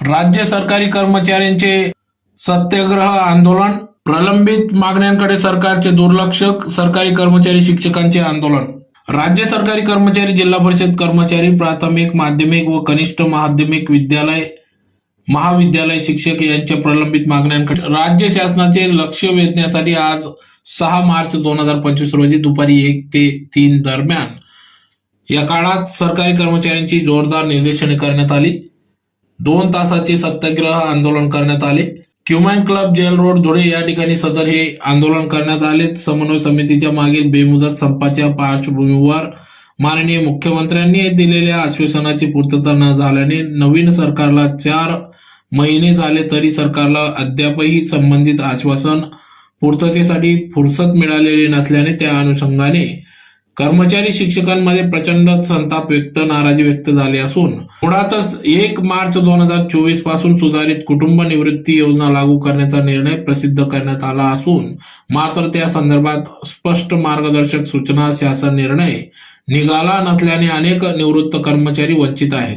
राज्य सरकारी कर्मचाऱ्यांचे सत्याग्रह आंदोलन प्रलंबित मागण्यांकडे सरकारचे दुर्लक्ष सरकारी कर्मचारी शिक्षकांचे आंदोलन. राज्य सरकारी कर्मचारी जिल्हा परिषद कर्मचारी प्राथमिक माध्यमिक व कनिष्ठ माध्यमिक विद्यालय महाविद्यालय शिक्षक यांच्या प्रलंबित मागण्यांकडे. राज्य शासनाचे लक्ष वेधण्यासाठी आज सहा मार्च दोन हजार पंचवीस रोजी दुपारी एक ते तीन दरम्यान या काळात सरकारी कर्मचाऱ्यांची जोरदार निदर्शने करण्यात आली. दोन तासाचे सत्याग्रह आंदोलन करण्यात आले. क्युमॅन क्लब जेल रोड धुळे या ठिकाणी सदर हे आंदोलन करण्यात आले. समन्वय समितीच्या मागील बेमुदत संपाच्या पार्श्वभूमीवर माननीय मुख्यमंत्र्यांनी दिलेल्या आश्वासनाची पूर्तता न झाल्याने नवीन सरकारला चार महिने झाले तरी सरकारला अद्यापही संबंधित आश्वासन पूर्ततेसाठी फुरसत मिळालेली नसल्याने त्या अनुषंगाने कर्मचारी शिक्षकांमध्ये प्रचंड संताप व्यक्त नाराजी व्यक्त झाली असून मुळातच एक मार्च दोन हजार चोवीसपासून सुधारित कुटुंब निवृत्ती योजना लागू करण्याचा निर्णय प्रसिद्ध करण्यात आला असून मात्र त्या संदर्भात स्पष्ट मार्गदर्शक सूचना शासन निर्णय निघाला नसल्याने अनेक निवृत्त कर्मचारी वंचित आहेत.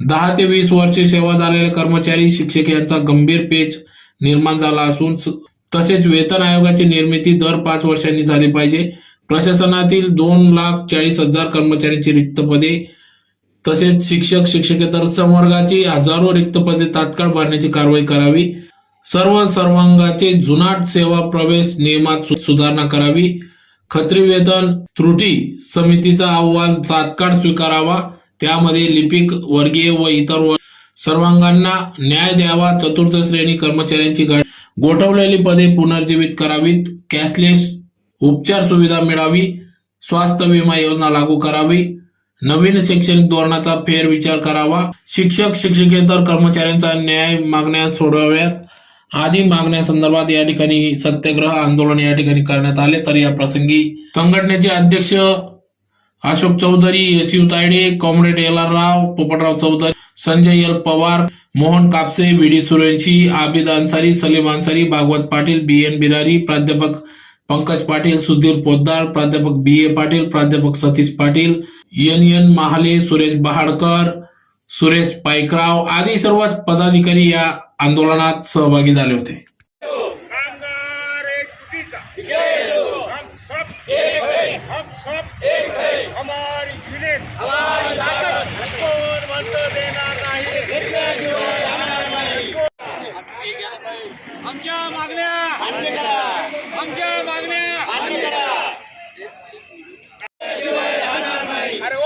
दहा ते वीस वर्षे सेवा झालेले कर्मचारी शिक्षक यांचा गंभीर पेच निर्माण झाला असून तसेच वेतन आयोगाची निर्मिती दर पाच वर्षांनी झाली पाहिजे. प्रशासनातील दोन लाख चाळीस हजार कर्मचाऱ्यांची रिक्त पदे तसेच शिक्षक शिक्षकेतर संवर्गाची हजारो रिक्त पदे तात्काळ भरण्याची कारवाई करावी. सर्व सर्वांगाचे जुनाट सेवा प्रवेश नियमात सुधारणा करावी. खत्री वेतन त्रुटी समितीचा अहवाल तात्काळ स्वीकारावा. त्यामध्ये लिपिक वर्गीय व इतर सर्वांगांना न्याय द्यावा. चतुर्थ श्रेणी कर्मचाऱ्यांची गोठवलेली पदे पुनर्जीवित करावीत. कॅशलेस उपचार सुविधा मिळावी स्वास्थ्य विमा योजना लागू करावी नवीन शैक्षणिक धोरणाचा फेरविचार करावा शिक्षक शिक्षकेतर कर्मचाऱ्यांचा न्याय मागण्या सोडवाव्यात. आदी मागण्यासंदर्भात या ठिकाणी सत्याग्रह आंदोलन या ठिकाणी करण्यात आले. तर या प्रसंगी संघटनेचे अध्यक्ष Ashok Chaudhari S U Tayde comrade L R Rao Popatrao Chaudhari Sanjay L Pawar Mohan Kapse V D Suranshi Abid Ansari Salim Ansari Bhagwat Patil B N Birari प्राध्यापक पंकज पाटील सुधीर पोद्दार प्राध्यापक बी ए पाटील प्राध्यापक सतीश पाटील एन एन महाले सुरेश बहाडकर सुरेश पाईकराव आदी सर्व पदाधिकारी या आंदोलनात सहभागी झाले होते. कामगार एक चुकीचा. हम सब एक है. हम सब एक है. हमारी युनिट हमारी ताकत कोण म्हणतं देणार नाही आमच्या मागण्या आमच्या मागण्या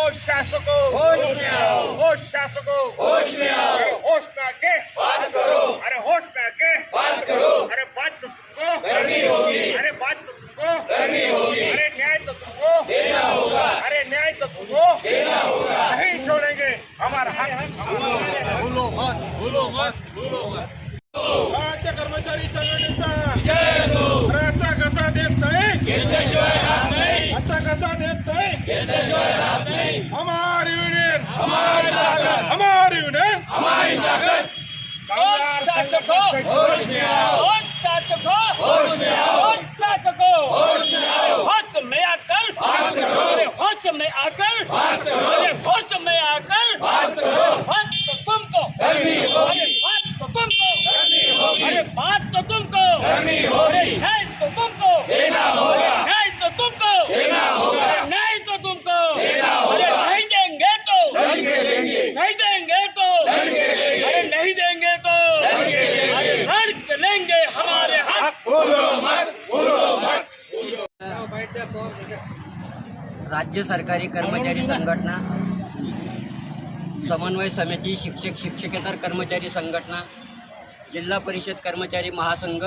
ओ शासको। होश में आओ होश शासको। होश में आओ अरे होश में आके बात करो। अरे होश में आके बात करो। अरे बात तो तुमको। करनी होगी। अरे बात तो तुमको। करनी होगी। अरे न्याय तो तुमको। देना होगा। अरे न्याय तो तुमको। देना होगा। नहीं छोड़ेंगे। हमारा हक। भूलो मत भूलो मत। भूलो मत राज्य कर्मचारी संघटनेचा अरे असा कसा देत नाही असा कसा देत नाही हमारी युनियन हमारी युनियन कामगार शासको होश में आओ कौन शासको होश में आओ कौन होश में आओ होश में आकर बात करो होश में आकर बात करो होश में आकर बात करो तुमको करनी होगी अरे बात तो तुमको करनी होगी अरे बात तो तुमको करनी होगी अरे न्याय तो तुमको देना होगा न्याय तो तुमको देना होगा अरे न्याय तो तुमको देना होगा अरे नहीं देंगे तो नहीं देंगे तो अरे नहीं देंगे तो अरे लड़ लेंगे हमारे हक राज्य सरकारी कर्मचारी संघटना समन्वय समिती शिक्षक शिक्षकेतर कर्मचारी संघटना जिल्हा परिषद कर्मचारी महासंघ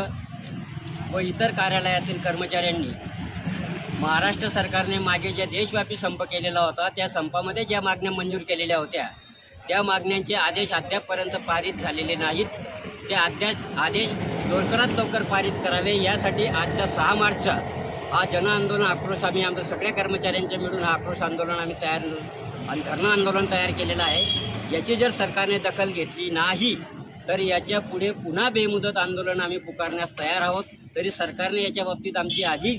व इतर कार्यालयातील कर्मचाऱ्यांनी महाराष्ट्र सरकारने मागे ज्या देशव्यापी संप केलेला होता त्या संपामध्ये ज्या मागण्या मंजूर केलेल्या होत्या त्या मागण्यांचे आदेश अद्यापपर्यंत पारित झालेले नाहीत. ते अद्याप आदेश लवकरात लवकर पारित करावे यासाठी आजच्या सहा मार्चचा हा जनआंदोलन आक्रोश आम्ही आमच्या सगळ्या कर्मचाऱ्यांच्या मिळून हा आक्रोश आंदोलन आम्ही तयार आणि धरणं आंदोलन तयार केलेलं आहे. याची जर सरकारने दखल घेतली नाही तर याच्यापुढे पुन्हा बेमुदत आंदोलन आम्ही पुकारण्यास तयार आहोत. तरी सरकारने याच्या बाबतीत आमची आधी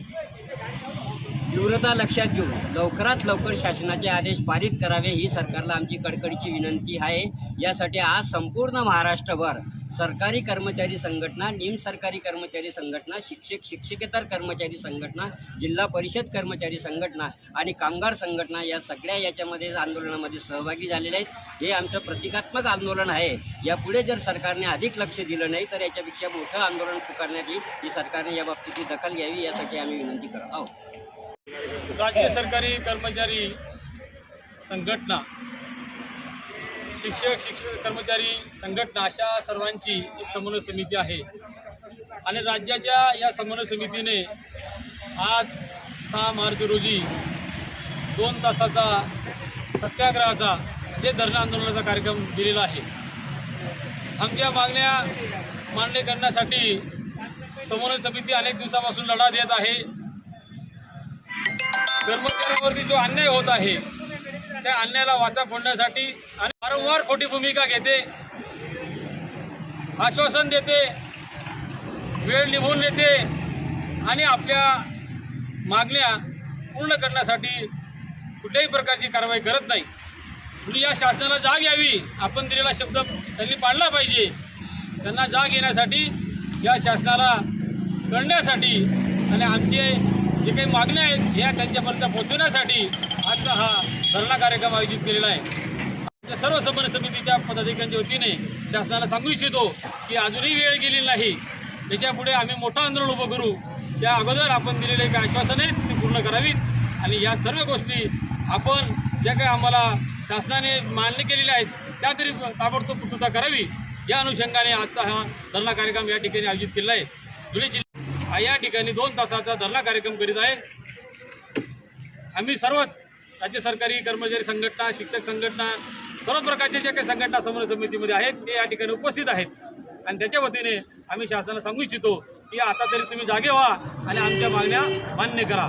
तीव्रता लक्षात घेऊन लवकरात लवकर शासनाचे आदेश पारित करावे ही सरकारला आमची कडकडीची विनंती आहे. यासाठी आज संपूर्ण महाराष्ट्रभर सरकारी कर्मचारी संघटना निम सरकारी कर्मचारी संघटना शिक्षक शिक्षकेतर कर्मचारी संघटना जिल्हा परिषद कर्मचारी संघटना आणि कामगार संघटना या सगळ्या याच्यामध्ये आंदोलनामध्ये सहभागी झालेले आहेत. हे आमचं प्रतिकात्मक आंदोलन आहे. यापुढे जर सरकारने अधिक लक्ष दिलं नाही तर याच्यापेक्षा मोठं आंदोलन पुकारण्यात येईल. ही सरकारने या बाबतीची दखल घ्यावी यासाठी आम्ही विनंती करत आहोत. राज्य सरकारी कर्मचारी संघटना शिक्षक शिक्षक कर्मचारी संघटना अशा सर्वांची एक समन्वय समिती आहे. आणि राज्याच्या या समन्वय समितीने आज सहा मार्च रोजी दोन तासाचा सत्याग्रहाचा ते धरणं आंदोलनाचा कार्यक्रम दिलेला आहे. आमच्या मागण्या मान्य करण्यासाठी समन्वय समिती अनेक दिवसापासून लढा देत आहे. कर्मचाऱ्यांवरती जो अन्याय होत आहे त्या अन्यायाला वाचा फोडण्यासाठी आणि वारंवार खोटी भूमिका घेते. आश्वासन देते. वेळ निभून देते आणि आपल्या मागण्या पूर्ण करण्यासाठी कुठल्याही प्रकारची कारवाई करत नाही. म्हणून या शासनाला जाग यावी. आपण दिलेला शब्द त्यांनी पाळला पाहिजे. त्यांना जाग येण्यासाठी या शासनाला कळण्यासाठी आणि आमचे जे काही मागण्या आहेत या त्यांच्यापर्यंत पोहोचवण्यासाठी आजचा हा धरणा कार्यक्रम आयोजित केलेला आहे. आमच्या सर्व समन्वय समितीच्या पदाधिकाऱ्यांच्या वतीने शासनाला सांगू इच्छितो की अजूनही वेळ गेली नाही. त्याच्यापुढे आम्ही मोठं आंदोलन उभं करू. त्या अगोदर आपण दिलेले काही आश्वासने ती पूर्ण करावीत. आणि या सर्व गोष्टी आपण ज्या काही आम्हाला शासनाने मान्य केलेल्या आहेत त्या तरी ताबडतोब पूर्तता करावी. या अनुषंगाने आजचा हा धरणा कार्यक्रम या ठिकाणी आयोजित केला आहे. धुळे जिल्हा या ठिकाणी दोन तासाचा धरणा कार्यक्रम करीत आहे. आम्ही सर्वच राज्य सरकारी कर्मचारी संघटना शिक्षक संघटना सर्व प्रकारच्या ज्या काही संघटना समन्वय समितीमध्ये आहेत ते या ठिकाणी उपस्थित आहेत. आणि त्याच्या वतीने आम्ही शासनाला सांगू इच्छितो की आता तरी तुम्ही जागे व्हा आणि आमच्या मागण्या मान्य करा.